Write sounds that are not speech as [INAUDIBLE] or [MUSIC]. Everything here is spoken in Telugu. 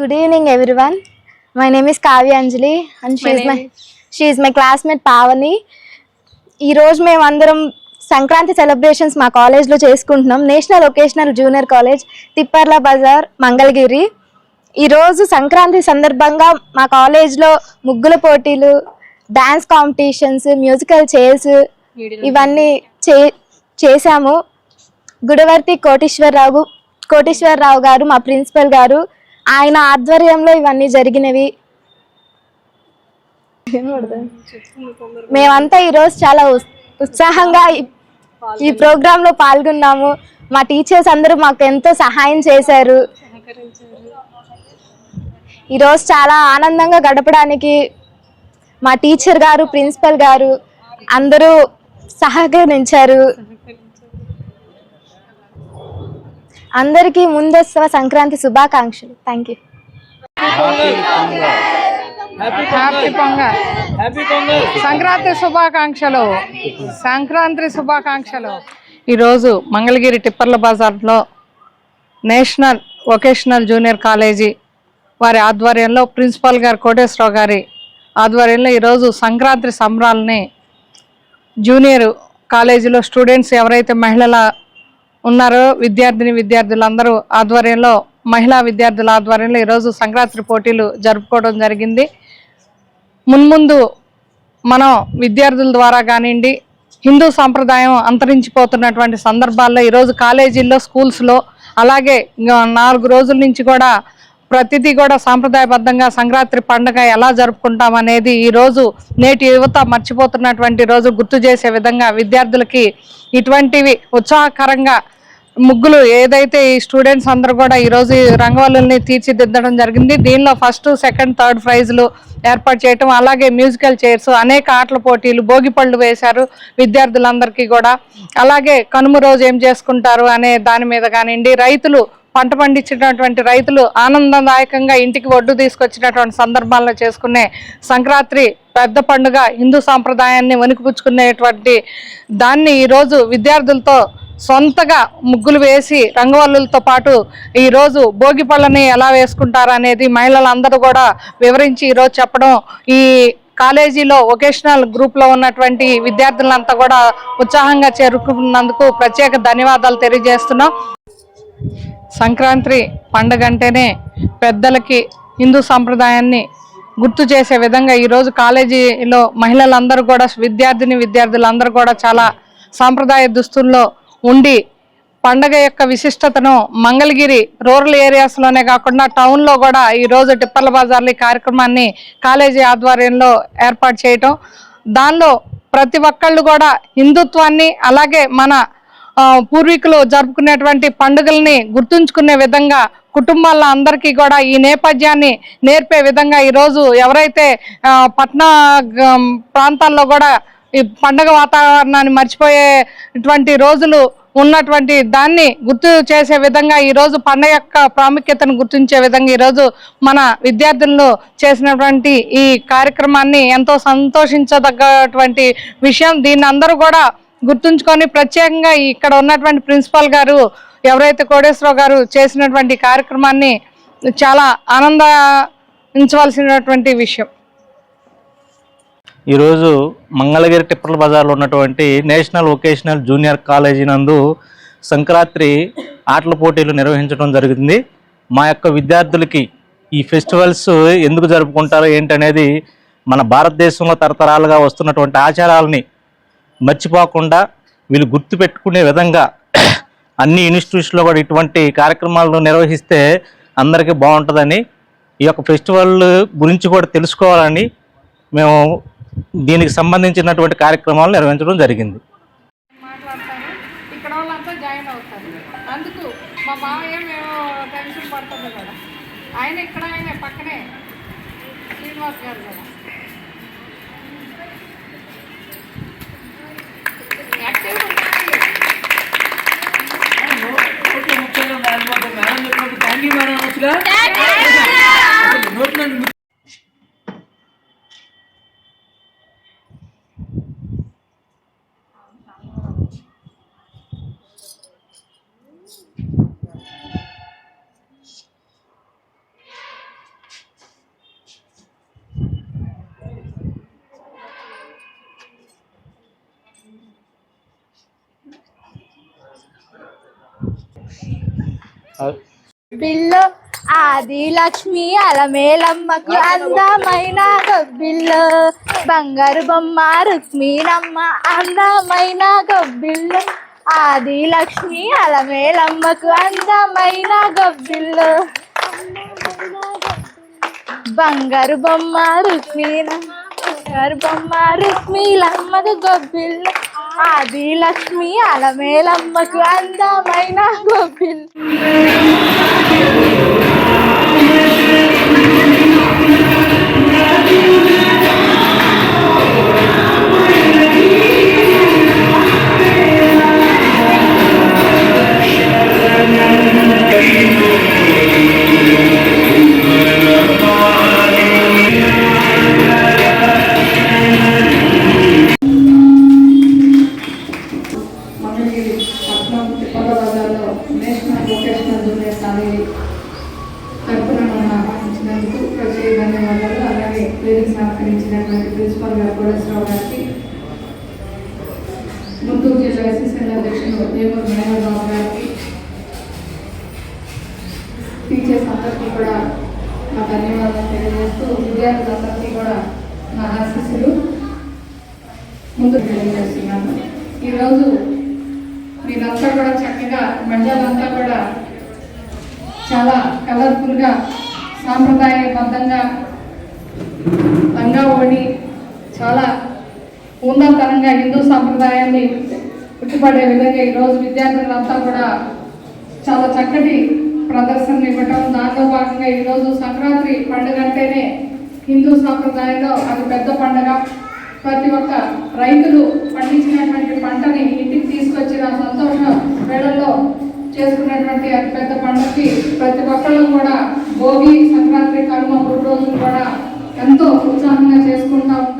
Good evening, everyone. My name is Kavya Anjali, and she My is name my is- she is my classmate Pavani. ఈ రోజు మేము అందరం సంక్రాంతి సెలబ్రేషన్స్ మా కాలేజ్లో చేసుకుంటున్నాం national vocational junior college Tipparla Bazar Mangalagiri ఈరోజు సంక్రాంతి సందర్భంగా మా కాలేజ్లో ముగ్గుల పోటీలు డ్యాన్స్ కాంపిటీషన్స్ మ్యూజికల్ చైర్స్ ఇవన్నీ చే చేశాము గుడవర్తి కోటేశ్వరరావు కోటేశ్వరరావు గారు మా ప్రిన్సిపల్ గారు ఆయన ఆధ్వర్యంలో ఇవన్నీ జరిగినవి. మేమంతా ఈరోజు చాలా ఉత్సాహంగా ఈ- ఈ ప్రోగ్రామ్లో పాల్గొన్నాము. మా టీచర్స్ అందరూ మాకు ఎంతో సహాయం చేశారు. ఈరోజు చాలా ఆనందంగా గడపడానికి మా టీచర్ గారు ప్రిన్సిపల్ గారు అందరూ సహకరించారు. అందరికీ ముందస్తు సంక్రాంతి శుభాకాంక్షలు. థ్యాంక్ యూ సంక్రాంతి శుభాకాంక్షలు. సంక్రాంతి శుభాకాంక్షలు. ఈరోజు మంగళగిరి టిప్పర్ల బజార్లో నేషనల్ వొకేషనల్ జూనియర్ కాలేజీ వారి ఆధ్వర్యంలో ప్రిన్సిపాల్ గారు కోటేశ్వరరావు గారి ఆధ్వర్యంలో ఈరోజు సంక్రాంతి సంబరాలని జూనియర్ కాలేజీలో స్టూడెంట్స్ ఎవరైతే మహిళల ఉన్నారు. విద్యార్థిని విద్యార్థులందరూ ఆధ్వర్యంలో మహిళా విద్యార్థుల ఆధ్వర్యంలో ఈరోజు సంక్రాంతి పోటీలు జరుపుకోవడం జరిగింది. మున్ముందు మనం విద్యార్థుల ద్వారా కానివ్వండి హిందూ సాంప్రదాయం అంతరించిపోతున్నటువంటి సందర్భాల్లో ఈరోజు కాలేజీల్లో స్కూల్స్లో అలాగే నాలుగు రోజుల నుంచి కూడా ప్రతిదీ కూడా సాంప్రదాయబద్ధంగా సంక్రాంతి పండుగ ఎలా జరుపుకుంటాం అనేది ఈరోజు నేటి యువత మర్చిపోతున్నటువంటి రోజు గుర్తు చేసే విధంగా విద్యార్థులకి ఇటువంటివి ఉత్సాహకరంగా ముగ్గులు ఏదైతే ఈ స్టూడెంట్స్ అందరూ కూడా ఈరోజు రంగవల్లుల్ని తీర్చిదిద్దడం జరిగింది. దీనిలో ఫస్ట్ సెకండ్ థర్డ్ ప్రైజ్లు ఏర్పాటు చేయటం అలాగే మ్యూజికల్ చైర్స్ అనేక ఆటల పోటీలు భోగి పళ్ళు వేశారు విద్యార్థులందరికీ కూడా. అలాగే కనుమ రోజు ఏం చేసుకుంటారు అనే దాని మీద కానివ్వండి రైతులు పంట పండించినటువంటి రైతులు ఆనందదాయకంగా ఇంటికి ఒడ్డు తీసుకొచ్చినటువంటి సందర్భాల్లో చేసుకునే సంక్రాంతి పెద్ద పండుగ హిందూ సాంప్రదాయాన్ని వణికిపుచ్చుకునేటువంటి దాన్ని ఈరోజు విద్యార్థులతో సొంతగా ముగ్గులు వేసి రంగవల్లులతో పాటు ఈరోజు భోగి పళ్ళని ఎలా వేసుకుంటారు అనేది మహిళలందరూ కూడా వివరించి ఈరోజు చెప్పడం. ఈ కాలేజీలో వొకేషనల్ గ్రూప్లో ఉన్నటువంటి విద్యార్థులంతా కూడా ఉత్సాహంగా చేరుకున్నందుకు ప్రత్యేక ధన్యవాదాలు తెలియజేస్తున్నాం. సంక్రాంతి పండగ అంటేనే పెద్దలకి హిందూ సాంప్రదాయాన్ని గుర్తు చేసే విధంగా ఈరోజు కాలేజీలో మహిళలందరూ కూడా విద్యార్థిని విద్యార్థులందరూ కూడా చాలా సాంప్రదాయ దుస్తుల్లో ఉండి పండగ యొక్క విశిష్టతను మంగళగిరి రూరల్ ఏరియాస్లోనే కాకుండా టౌన్లో కూడా ఈరోజు టిప్పర్ల బజార్లు కార్యక్రమాన్ని కాలేజీ ఆధ్వర్యంలో ఏర్పాటు చేయటం. దానిలో ప్రతి ఒక్కళ్ళు కూడా హిందుత్వాన్ని అలాగే మన పూర్వీకులు జరుపుకునేటువంటి పండుగల్ని గుర్తుంచుకునే విధంగా కుటుంబాల అందరికీ కూడా ఈ నేపథ్యాన్ని నేర్పే విధంగా ఈరోజు ఎవరైతే పట్నా ప్రాంతాల్లో కూడా ఈ పండగ వాతావరణాన్ని మర్చిపోయేటువంటి రోజులు ఉన్నటువంటి దాన్ని గుర్తు చేసే విధంగా ఈరోజు పండగ యొక్క ప్రాముఖ్యతను గుర్తించే విధంగా ఈరోజు మన విద్యార్థులను చేసినటువంటి ఈ కార్యక్రమాన్ని ఎంతో సంతోషించదగ్గటువంటి విషయం. దీన్ని అందరూ కూడా గుర్తుంచుకొని ప్రత్యేకంగా ఇక్కడ ఉన్నటువంటి ప్రిన్సిపాల్ గారు ఎవరైతే కోటేశ్వరరావు గారు చేసినటువంటి కార్యక్రమాన్ని చాలా ఆనందించవలసినటువంటి విషయం. ఈరోజు మంగళగిరి టిప్పల బజార్లో ఉన్నటువంటి నేషనల్ వొకేషనల్ జూనియర్ కాలేజీ నందు సంక్రాంతి ఆటల పోటీలు నిర్వహించడం జరిగింది. మా యొక్క విద్యార్థులకి ఈ ఫెస్టివల్స్ ఎందుకు జరుపుకుంటారో ఏంటనేది మన భారతదేశంలో తరతరాలుగా వస్తున్నటువంటి ఆచారాలని మర్చిపోకుండా వీళ్ళు గుర్తుపెట్టుకునే విధంగా [CLEARS THROAT] అన్ని ఇన్స్టిట్యూషన్లో కూడా ఇటువంటి కార్యక్రమాలను నిర్వహిస్తే అందరికీ బాగుంటుందని ఈ యొక్క ఫెస్టివల్ గురించి కూడా తెలుసుకోవాలని మేము దీనికి సంబంధించినటువంటి కార్యక్రమాలు నిర్వహించడం జరిగింది. ఇక్కడ వాళ్ళంతా జాయిన్ అవుతారు. అందుకు మా మేము టెన్షన్ పడుతుంది కదా ఆయన ఇక్కడ ఆయన పక్కనే శ్రీనివాస్ గారు కదా Ờ. Billo ఆది లక్ష్మి అలమేలమ్మకు అందమైన గొబ్బిల్లు. బంగారు బొమ్మ రుక్మిణమ్మ అందమైన గొబ్బిల్లు. ఆది లక్ష్మి అలమేలమ్మకు అందమైన గొబ్బిల్లు. బంగారు బొమ్మ రుక్మిణమ్మ బంగారు బొమ్మ రుక్మిలమ్మకు గొబ్బిల్లు. ఆది లక్ష్మి అలమేలమ్మకు అందమైన గొబ్బిల్లు. సహకరించినటువంటి ప్రిన్సిపల్ గారు కోడేశ్వరరావు గారికి గుంటూరు జిల్లా ఎస్ఎస్ఎల్ అధ్యక్షులు దేవూరు మేనబాబు గారికి టీచర్స్ అందరికీ కూడా నా ధన్యవాదాలు తెలియజేస్తూ విద్యార్థులందరికీ కూడా నా ఆశీస్సులు. ముందు తెలియజేస్తున్నాను ఈరోజు మీరంతా కూడా చక్కగా మండలంతా కూడా చాలా కలర్ఫుల్గా సాంప్రదాయబద్ధంగా లంగా ఓడి చాలా ఉన్నతనంగా హిందూ సాంప్రదాయాన్ని ఉట్టిపడే విధంగా ఈరోజు విద్యార్థులంతా కూడా చాలా చక్కటి ప్రదర్శనలు ఇవ్వటం. దాంతో భాగంగా ఈరోజు సంక్రాంతి పండుగ అంటేనే హిందూ సాంప్రదాయంలో అది పెద్ద పండుగ. ప్రతి ఒక్క రైతులు పండించినటువంటి పంటని ఇంటికి తీసుకొచ్చిన సంతోషం వేళల్లో చేసుకున్నటువంటి అతి పెద్ద పండుగకి ప్రతి ఒక్కళ్ళు కూడా భోగి సంక్రాంతి కనుమ మూడు రోజులు కూడా ఎంతో ఉత్సాహంగా చేసుకుంటా ఉంటారు